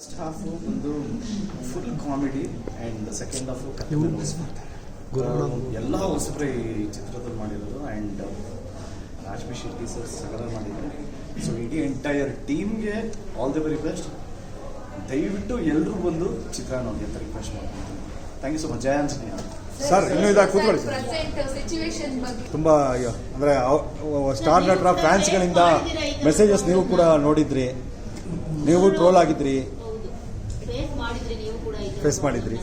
First half ಒಂದು full comedy and second half ಎಲ್ಲ ಹೊಸಬ್ರೆ ಈ ಚಿತ್ರದಲ್ಲಿ ಮಾಡಿರೋದು ಆ್ಯಂಡ್ ರಾಜ್ಬಿ ಶೆಟ್ಟಿ ಸರ್ ಸಗರ ಮಾಡಿದ್ದಾರೆ ಸೊ ಇಡೀ ಎಂಟೈರ್ ಟೀಮ್ಗೆ ಆಲ್ ದಿ ವೆರಿ ಬೆಸ್ಟ್ ದಯವಿಟ್ಟು ಎಲ್ಲರೂ ಬಂದು ಚಿತ್ರ ನೋಡಿ ಅಂತ ರಿಕ್ವೆಸ್ಟ್ ಮಾಡ್ತೀನಿ thank you so much Jaya Anjaneya sir, ಇನ್ನೂ ಇದಾಗಿ ಕೂತ್ಕೊಳ್ಳಿ ಸರ್. ಪ್ರೆಸೆಂಟ್ ಸಿಚುವೇಶನ್ ಬಗ್ಗೆ. ತುಂಬ ಅಂದರೆ ಸ್ಟಾರ್ ನಟರ ಫ್ಯಾನ್ಸ್ಗಳಿಂದ ಮೆಸೇಜಸ್ ನೀವು ಕೂಡ ನೋಡಿದ್ರಿ. ನೀವು ಟ್ರೋಲ್ ಆಗಿದ್ರಿ ಫೇಸ್ ಮಾಡಿದ್ರಿ ನೀವು ಕೂಡ ಇದು ಫೇಸ್ ಮಾಡಿದ್ರಿ ಸರ್ ಮಾನಸಿಕವಾಗಿ ಹಿಂಸೆ ಆಗುತ್ತೆ ಸರ್ ಅದು ಏನ್ ಹೇಳ್ತೀರಾ?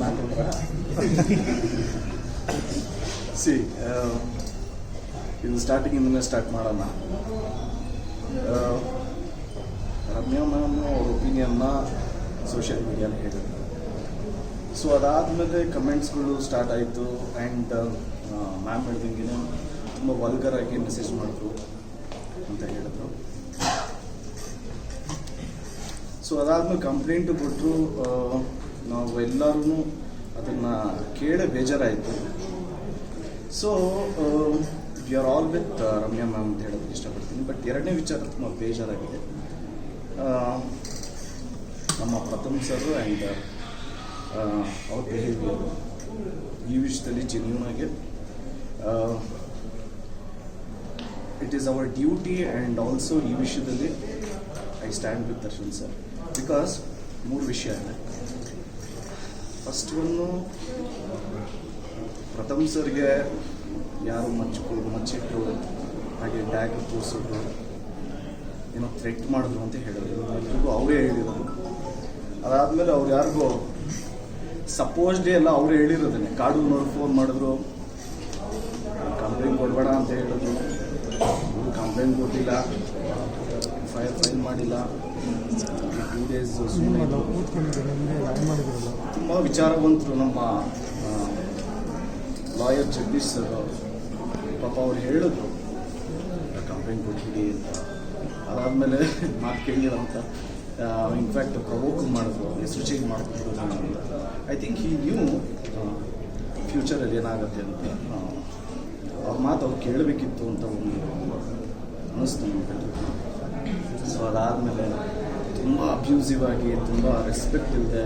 ಮಾಡಿದ್ರಿ ಸಿ ಇದು ಸ್ಟಾರ್ಟಿಂಗಿಂದಲೇ ಸ್ಟಾರ್ಟ್ ಮಾಡೋಣ. ಆ, ರಮ್ಯಾ ಮ್ಯಾಮ್ ಅವ್ರ ಒಪಿನಿಯನ್ನ ಸೋಷಿಯಲ್ ಮೀಡಿಯಾನ ಹೇಳಿದ್ರು. ಸೊ ಅದಾದಮೇಲೆ ಕಮೆಂಟ್ಸ್ಗಳು ಸ್ಟಾರ್ಟ್ ಆಯಿತು ಆ್ಯಂಡ್ ಮ್ಯಾಮ್ ಹೇಳ್ದಂಗೆ ತುಂಬ ವಲ್ಗರ್ ಆಗಿ ಮೆಸೇಜ್ ಮಾಡಿದ್ರು ಅಂತ ಹೇಳಿದ್ರು. ಸೊ ಅದಾದ್ಮೇಲೆ ಕಂಪ್ಲೇಂಟ್ ಕೊಟ್ಟರು ನಾವು ಎಲ್ಲರೂ ಅದನ್ನು ಕೇಳೇ ಬೇಜಾರಾಯಿತು. So we are all with Ramya ma'am ಅಂತ ಹೇಳೋದಕ್ಕೆ ಇಷ್ಟಪಡ್ತೀನಿ. ಬಟ್ ಎರಡನೇ ವಿಚಾರ ತುಂಬ ಬೇಜಾರಾಗಿದೆ. ನಮ್ಮ ಪ್ರಥಮ ಸರ್ ಆ್ಯಂಡ್ ಅವ್ರ ಬಿಹೇವಿಯರ್ ಈ ವಿಷಯದಲ್ಲಿ ಜೆನ್ಯೂನ್ ಆಗಿ it is our duty and also ಈ ವಿಷಯದಲ್ಲಿ I stand with Darshan sir because ಮೂರು ವಿಷಯ ಇದೆ. ಫಸ್ಟ್ ಒಂದು, ಪ್ರಥಮ್ ಸರ್ಗೆ ಯಾರು ಮಚ್ಚು ಮಚ್ಚಿಟ್ರು ಹಾಗೆ ಡ್ಯಾಗ್ ತೋರಿಸಿದ್ರು, ಏನೋ ಥ್ರೆಟ್ ಮಾಡಿದ್ರು ಅಂತ ಹೇಳಿದ್ರು. ಎಲ್ರಿಗೂ ಅವರೇ ಹೇಳಿರೋದು. ಅದಾದಮೇಲೆ ಅವ್ರು ಯಾರಿಗೂ ಸಪೋಸ್ ಡೇ ಎಲ್ಲ ಅವರೇ ಹೇಳಿರೋದನ್ನೇ ಕಾಡೂನವ್ರು ಫೋನ್ ಮಾಡಿದ್ರು. ಕಂಪ್ಲೇಂಟ್ ಕೊಡಬೇಡ ಅಂತ ಹೇಳಿದ್ರು. ಕಂಪ್ಲೇಂಟ್ ಕೊಟ್ಟಿಲ್ಲ. ಐ ಫೈಲ್ ಮಾಡಿಲ್ಲ. ಟೂ ಡೇಸ್ ಸುಮ್ಮನೆ ತುಂಬ ವಿಚಾರವಂತರು ನಮ್ಮ ಲಾಯರ್ ಜಗದೀಶ್ ಸರ್ ಪಾಪ ಅವ್ರು ಹೇಳಿದ್ರು ಕಂಪ್ಲೇಂಟ್ ಕೊಟ್ಟಿದ್ದೀವಿ ಅಂತ. ಅದಾದಮೇಲೆ ಮಾತು ಕೇಳಿಲ್ಲ ಅಂತ. ಇನ್ಫ್ಯಾಕ್ಟ್ ಪ್ರವೋಕ್ ಮಾಡಿದ್ರು ಹೆಸರು ಚೇಂಜ್ ಮಾಡ್ಕೊಂಡು ಅಂತ ಐ ಥಿಂಕ್ ಈ ನ್ಯೂ ಫ್ಯೂಚರಲ್ಲಿ ಏನಾಗುತ್ತೆ ಅಂತ. ಅವ್ರ ಮಾತು ಅವ್ರು ಕೇಳಬೇಕಿತ್ತು ಅಂತ ಒಂದು ಅನ್ನಿಸ್ತು ನಮಗೆ. ಸೊ ಅದಾದಮೇಲೆ ತುಂಬ ಅಬ್ಯೂಸಿವ್ ಆಗಿ, ತುಂಬ ರೆಸ್ಪೆಕ್ಟ್ ಇಲ್ಲದೆ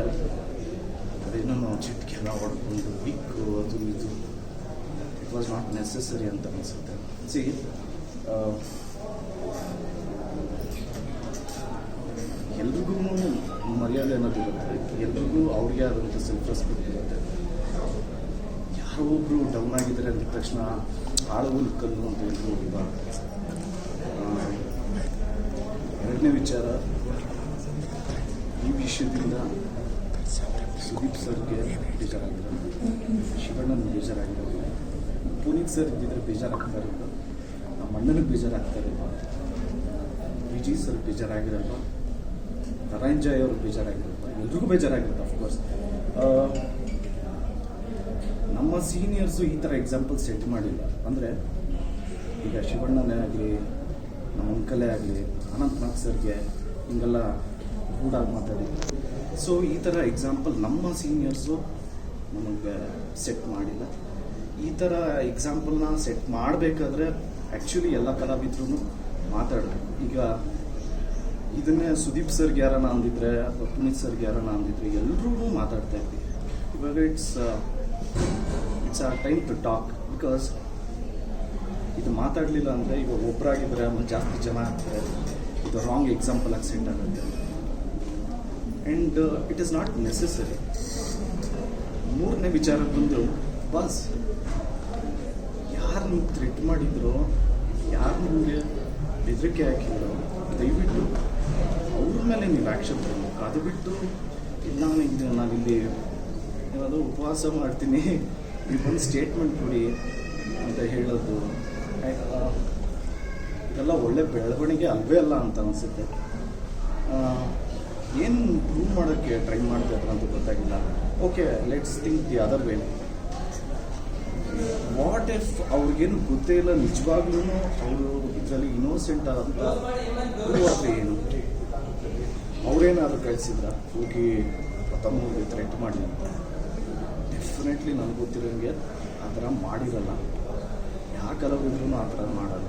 ಅದೇನೋ ನಾವು ಚಿಟ್ಕೆಲ್ಲ ಹೊಡ್ಕೊಂಡು ವಿಕ್ಕು ಅದು ಇದು. ಇಟ್ ವಾಸ್ ನಾಟ್ ನೆಸೆಸರಿ ಅಂತ ಅನಿಸುತ್ತೆ. ಸಿ ಎಲ್ರಿಗೂ ಮರ್ಯಾದೆ ಅನ್ನೋದು ಇರುತ್ತೆ. ಎಲ್ರಿಗೂ ಅವ್ರಿಗೆ ಆದಂಥ ಸೆಲ್ಫ್ ರೆಸ್ಪೆಕ್ಟ್ ಇರುತ್ತೆ. ಯಾರೋ ಒಬ್ಬರು ಡೌನ್ ಆಗಿದ್ದಾರೆ ಅಂದ ತಕ್ಷಣ ಆಳುಗಳು ಕಲ್ಲು ಅಂತ ಎಲ್ರು ಹೋಗಬಾರ್ದು ಎರಡನೇ ವಿಚಾರ. ಈ ವಿಷಯದಿಂದ ಸುದೀಪ್ ಸರ್ಗೆ ಬೇಜಾರಾಗಿರೋದು ಶಿವಣ್ಣನ ಬೇಜಾರಾಗಿರೋದು. ಪುನೀತ್ ಸರ್ ಇದ್ದಿದ್ರೆ ಬೇಜಾರಾಗ್ತಾರೆ. ನಮ್ಮ ಅಣ್ಣನಿಗೆ ಬೇಜಾರಾಗ್ತಾ ಬಿ ಜಿ ಸರ್ ಬೇಜಾರಾಗಿರಲ್ವ? ಜಾಯ್ ಅವರು ಬೇಜಾರಾಗಿರಲ್ವ? ಎಲ್ರಿಗೂ ಬೇಜಾರಾಗಿರುತ್ತೆ ಅಫ್ಕೋರ್ಸ್ ನಮ್ಮ ಸೀನಿಯರ್ಸು ಈ ಥರ ಎಕ್ಸಾಂಪಲ್ ಸೆಟ್ ಮಾಡಿಲ್ಲ. ಅಂದರೆ, ಈಗ ಶಿವಣ್ಣನೇ ಆಗಲಿ, ನಮ್ಮ ಅಂಕಲೇ ಆಗಲಿ ಅನಂತನಾಥ್ ಸರ್ಗೆ ಹಿಂಗೆಲ್ಲ ಗೂಡಾಗಿ ಮಾತಾಡಿ. ಸೊ ಈ ಥರ ಎಕ್ಸಾಂಪಲ್ ನಮ್ಮ ಸೀನಿಯರ್ಸು ನಮಗೆ ಸೆಟ್ ಮಾಡಿಲ್ಲ. ಈ ಥರ ಎಕ್ಸಾಂಪಲ್ನ ಸೆಟ್ ಮಾಡಬೇಕಾದ್ರೆ ಆ್ಯಕ್ಚುಲಿ ಎಲ್ಲ ಕಲಾವಿದ್ರು ಮಾತಾಡಬೇಕು. ಈಗ ಇದನ್ನೇ ಸುದೀಪ್ ಸರ್ಗೆ ಯಾರನ್ನ ಅಂದಿದ್ರೆ ಅಥವಾ ಪುನೀತ್ ಸರ್ಗೆ ಯಾರನ್ನ ಅಂದಿದ್ರೆ ಎಲ್ರೂ ಮಾತಾಡ್ತಾ ಇದ್ವಿ. ಇವಾಗ it's it's a time to talk because ಇದು ಮಾತಾಡಲಿಲ್ಲ ಅಂದರೆ ಇವಾಗ ಒಬ್ಬರಾಗಿದ್ರೆ ಆಮೇಲೆ ಜಾಸ್ತಿ ಜನ ಆಗ್ತಾರೆ. ಇದು ರಾಂಗ್ ಎಕ್ಸಾಂಪಲ್ ಆಗಿ ಸೆಟ್ ಆಗುತ್ತೆ and it is not necessary ಮೂರನೇ ವಿಚಾರಕ್ಕೆ ಬಂದು, ಬಸ್, ಯಾರು ನೀವು ಥ್ರೆಟ್ ಮಾಡಿದ್ರು, ಯಾರು ನಿಮಗೆ ಬೆದರಿಕೆ ಹಾಕಿದ್ರು, ದಯವಿಟ್ಟು ಅವ್ರ ಮೇಲೆ ನೀವು ಆ್ಯಕ್ಷನ್ ತಗೋಬೇಕು ಅದು ಬಿಟ್ಟು ಇಲ್ಲ ನನಗೆ ನಾನಿಲ್ಲಿ ಯಾವುದು ಉಪವಾಸ ಮಾಡ್ತೀನಿ. ನೀವು ಒಂದು ಸ್ಟೇಟ್ಮೆಂಟ್ ಕೊಡಿ ಅಂತ ಹೇಳೋದು ಇದೆಲ್ಲ ಒಳ್ಳೆ ಬೆಳವಣಿಗೆ ಅಲ್ವೇ ಅಲ್ಲ ಅಂತ ಅನಿಸುತ್ತೆ. ಏನು ಪ್ರೂವ್ ಮಾಡೋಕ್ಕೆ ಟ್ರೈ ಮಾಡ್ತಿದ್ರು ಅಂತ ಗೊತ್ತಾಗಿಲ್ಲ. Okay let's think the other way what if ಅವ್ರಿಗೇನು ಗೊತ್ತೇ ಇಲ್ಲ ನಿಜವಾಗ್ಲೂ ಅವರು ಇದರಲ್ಲಿ ಇನ್ನೋಸೆಂಟ್ ಆದರೆ ಏನು? ಅವ್ರೇನಾದ್ರು ಕಳಿಸಿದ್ರ? ಹೋಗಿ ತಮ್ಮವ್ರಿಗೆ ಥ್ರೆಟ್ ಮಾಡಿ ಅಂತ. ಡೆಫಿನೆಟ್ಲಿ ನನಗೆ ಗೊತ್ತಿರೋಂಗೆ ಆ ಥರ ಮಾಡಿರಲ್ಲ. ಯಾಕಲ್ಲ ಇದ್ರೂ ಆ ಥರ ಮಾಡಲ್ಲ.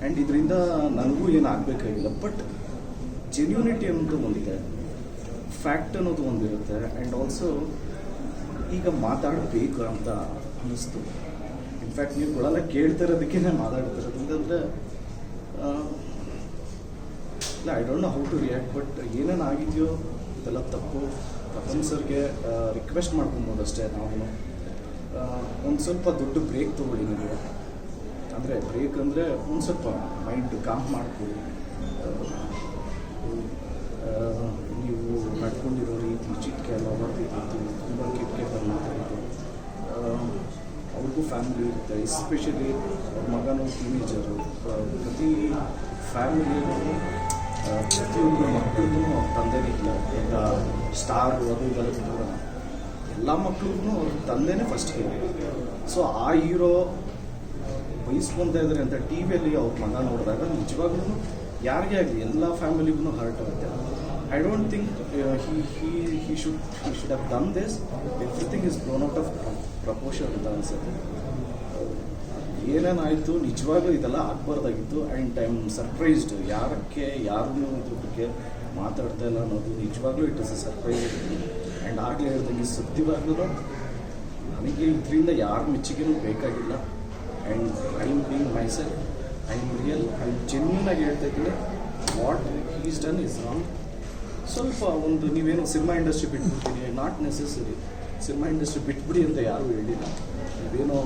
ಆ್ಯಂಡ್ ಇದರಿಂದ ನನಗೂ ಏನು ಆಗಬೇಕಾಗಿಲ್ಲ ಬಟ್ ಜೆನ್ಯೂನಿಟಿ ಅನ್ನೋದು ಒಂದಿದೆ ಫ್ಯಾಕ್ಟ್ ಅನ್ನೋದು ಒಂದಿರುತ್ತೆ ಆ್ಯಂಡ್ ಆಲ್ಸೋ ಈಗ ಮಾತಾಡಬೇಕು ಅಂತ ಅನ್ನಿಸ್ತು. ಇನ್ಫ್ಯಾಕ್ಟ್ ನೀವು ಕೊಡಲ್ಲ, ಕೇಳ್ತಾ ಇರೋದಕ್ಕೆ ಮಾತಾಡ್ತಿರೋದು. ಅಂತಂದರೆ ಇಲ್ಲ I don't know how to react but ಏನೇನು ಆಗಿದೆಯೋ, ಇದೆಲ್ಲ ತಪ್ಪು. ಪ್ರಥಮ್ ಸರ್ಗೆ ರಿಕ್ವೆಸ್ಟ್ ಮಾಡ್ಕೊಬೋದು ಅಷ್ಟೇ ನಾವು. ಒಂದು ಸ್ವಲ್ಪ ದೊಡ್ಡ ಬ್ರೇಕ್ ತೊಗೊಳ್ಳಿ ನೀವು. ಅಂದರೆ ಬ್ರೇಕ್ ಅಂದರೆ ಒಂದು ಸ್ವಲ್ಪ ಮೈಂಡ್ ಕಾಮ್ ಮಾಡ್ತೀವಿ ನೀವು ನಡ್ಕೊಂಡಿರೋ ರೀತಿ ಚಿಟ್ಕೆ ಎಲ್ಲ ಹೊಡೆದಿದ್ದು ತುಂಬ ಕಿಟ್ಕೆ ಮಾತಾಡಿದ್ದು ಅವ್ರಿಗೂ ಫ್ಯಾಮಿಲಿ ಇರುತ್ತೆ ಎಸ್ಪೆಷಲಿ ಅವ್ರ ಮಗನೂ ಟೀನೇಜರು ಪ್ರತಿ ಫ್ಯಾಮಿಲಿಯವರು ಪ್ರತಿಯೊಂದು ಮಕ್ಕಳಿಗೂ ಅವ್ರ ತಂದೆನೇ ಇಲ್ಲ. ಈಗ ಸ್ಟಾರ್ ಅದು ಇದೆಲ್ಲ ಎಲ್ಲ ಮಕ್ಕಳಿಗೂ ಅವ್ರ ತಂದೆನೇ ಫಸ್ಟ್ ಹೇಳಿ ಸೊ ಆ ಹೀರೋ ಬಯಸ್ಕೊತಾ ಇದ್ದಾರೆ ಅಂತ ಟಿ ವಿಯಲ್ಲಿ ಅವ್ರ ಮಗ ನೋಡಿದಾಗ ನಿಜವಾಗ್ಲೂ ಯಾರಿಗೆ ಆಗಲಿ, ಎಲ್ಲ ಫ್ಯಾಮಿಲಿಗೂ ಹರ್ಟ್ ಆಗುತ್ತೆ. I don't think he he he should he should have done this everything is grown out of proportion ಅಂತ ಅನಿಸುತ್ತೆ. ಏನೇನಾಯಿತು? ನಿಜವಾಗ್ಲೂ ಇದೆಲ್ಲ ಆಗ್ಬಾರ್ದಾಗಿತ್ತು. ಆ್ಯಂಡ್ ಐ ಆಮ್ ಸರ್ಪ್ರೈಸ್ಡ್ ಯಾರಕ್ಕೆ, ಯಾರನ್ನೂ ಇದ್ರ ಬಗ್ಗೆ ಮಾತಾಡ್ತಾ ಇಲ್ಲ ಅನ್ನೋದು ನಿಜವಾಗ್ಲೂ it is a surprise and ಆಗಲೇ ಹೇಳ್ದಂಗೆ ಸುದ್ದಿವಾಗ್ಲೂ ನನಗೆ ಇದರಿಂದ ಯಾರ ಮೆಚ್ಚುಗೆನೂ ಬೇಕಾಗಿಲ್ಲ. And I am being myself I am real I genuine ಆಗಿ ಹೇಳ್ತಾ ಇದ್ದೀನಿ what is done is wrong ಸ್ವಲ್ಪ ಒಂದು ನೀವೇನು ಸಿನಿಮಾ ಇಂಡಸ್ಟ್ರಿ ಬಿಟ್ಬಿಡ್ತೀನಿ. ನಾಟ್ ನೆಸೆಸರಿ ಸಿನಿಮಾ ಇಂಡಸ್ಟ್ರಿ ಬಿಟ್ಬಿಡಿ ಅಂತ ಯಾರೂ ಹೇಳಿಲ್ಲ. ನೀವೇನೋ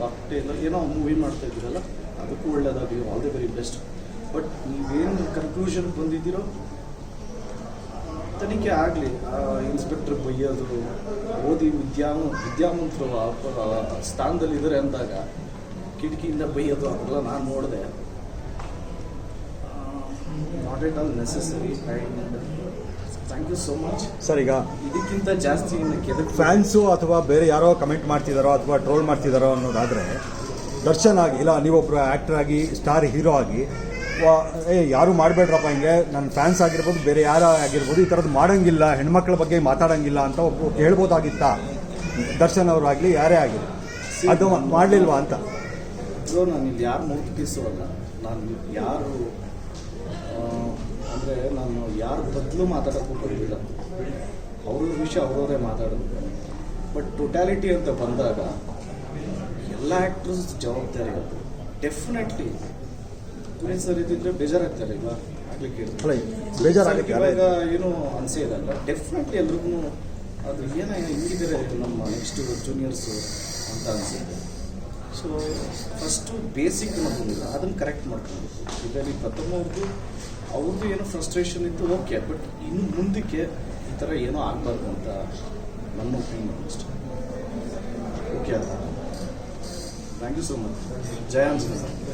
ಕಾಕ್ಟೇಲ್ ಏನೋ ಮೂವಿ ಮಾಡ್ತಾ ಇದ್ದೀರಲ್ಲ, ಅದಕ್ಕೂ ಒಳ್ಳೆಯದಾಗಿ all the very best but ನೀವೇನು ಕನ್ಕ್ಲೂಷನ್ಗೆ ಬಂದಿದ್ದೀರೋ ತನಿಖೆ ಆಗಲಿ ಇನ್ಸ್ಪೆಕ್ಟರ್ ಬೈಯೋದು ಓದಿ ವಿದ್ಯಾ ವಿದ್ಯಾವಂತರು ಆ- ಇದ್ದಾರೆ ಅಂದಾಗ ಕಿಟಕಿಯಿಂದ ಬೈಯೋದು ಅದೆಲ್ಲ ನಾನು ನೋಡಿದೆ. Not at all necessary and thank you so much sir ಈಗ ಇದಕ್ಕಿಂತ ಜಾಸ್ತಿ ಫ್ಯಾನ್ಸು ಅಥವಾ ಬೇರೆ ಯಾರೋ ಕಮೆಂಟ್ ಮಾಡ್ತಿದ್ದಾರೋ ಅಥವಾ ಟ್ರೋಲ್ ಮಾಡ್ತಿದ್ದಾರೋ ಅನ್ನೋದಾದರೆ ದರ್ಶನ್ ಆಗಿ ಇಲ್ಲ ನೀವೊಬ್ಬರು ಆ್ಯಕ್ಟರ್ ಆಗಿ ಸ್ಟಾರ್ ಹೀರೋ ಆಗಿ ಏ ಯಾರು ಮಾಡಬೇಡ್ರಪ್ಪ ಹಿಂಗೆ. ನನ್ನ ಫ್ಯಾನ್ಸ್ ಆಗಿರ್ಬೋದು ಬೇರೆ ಯಾರು ಆಗಿರ್ಬೋದು ಈ ಥರದ್ದು ಮಾಡೋಂಗಿಲ್ಲ. ಹೆಣ್ಮಕ್ಳ ಬಗ್ಗೆ ಮಾತಾಡೋಂಗಿಲ್ಲ ಅಂತ ಒಬ್ಬ ಹೇಳ್ಬೋದಾಗಿತ್ತಾ ದರ್ಶನ್ ಅವರಾಗಲಿ ಯಾರೇ ಆಗಲಿ. ಅದು ಮಾಡಲಿಲ್ವಾ ಅಂತ? ಸೊ ನಾನು ಇಲ್ಲಿ ಯಾರು ಅಲ್ಲ ನಾನು ಯಾರು ಅಂದರೆ ನಾನು ಯಾರ ಬದಲು ಮಾತಾಡೋಕ್ಕೂ ಬರಲಿಲ್ಲ. ಅವ್ರ ವಿಷಯ ಅವ್ರವರೇ ಮಾತಾಡೋದು. ಬಟ್ ಟೊಟ್ಯಾಲಿಟಿ ಅಂತ ಬಂದಾಗ ಎಲ್ಲ ಆ್ಯಕ್ಟ್ರಸ್ ಜವಾಬ್ದಾರಿ ಅದು ಡೆಫಿನೆಟ್ಲಿ ಸರ್ ಇದ್ದಿದ್ರೆ ಬೇಜಾರಾಗ್ತಾರೆ ಈಗ ಆಗ್ಲಿಕ್ಕೆ ಅಲ್ಲ ಅಲ್ಲ? ಇವಾಗ ಏನು ಅನ್ಸೇ ಇರಲ್ಲ ಡೆಫಿನೆಟ್ಲಿ ಎಲ್ರಿಗೂ ಅದು ಏನ ಹಿಂಗಿದ್ದಾರೆ ನಮ್ಮ ನೆಕ್ಸ್ಟ್ ಜೂನಿಯರ್ಸು ಅಂತ ಅನಿಸುತ್ತೆ. ಸೊ ಫಸ್ಟು ಬೇಸಿಕ್ ಬಂದಿಲ್ಲ ಅದನ್ನು ಕರೆಕ್ಟ್ ಮಾಡ್ಕೊಬೇಕು. ಇದರಲ್ಲಿ ಪ್ರಥಮ ಅವ್ರದ್ದು ಅವ್ರದ್ದು ಏನೋ ಫ್ರಸ್ಟ್ರೇಷನ್ ಇತ್ತು ಓಕೆ ಬಟ್ ಇನ್ನು ಮುಂದಕ್ಕೆ ಈ ಥರ ಏನೋ ಆಗಬಾರ್ದು ಅಂತ ನನ್ನ ಒಪಿನಿಯನ್ ಅಷ್ಟೆ. ಓಕೆ ಅಲ್ಲ thank you so much Jaya ಅನ್ಸುತ್ತೆ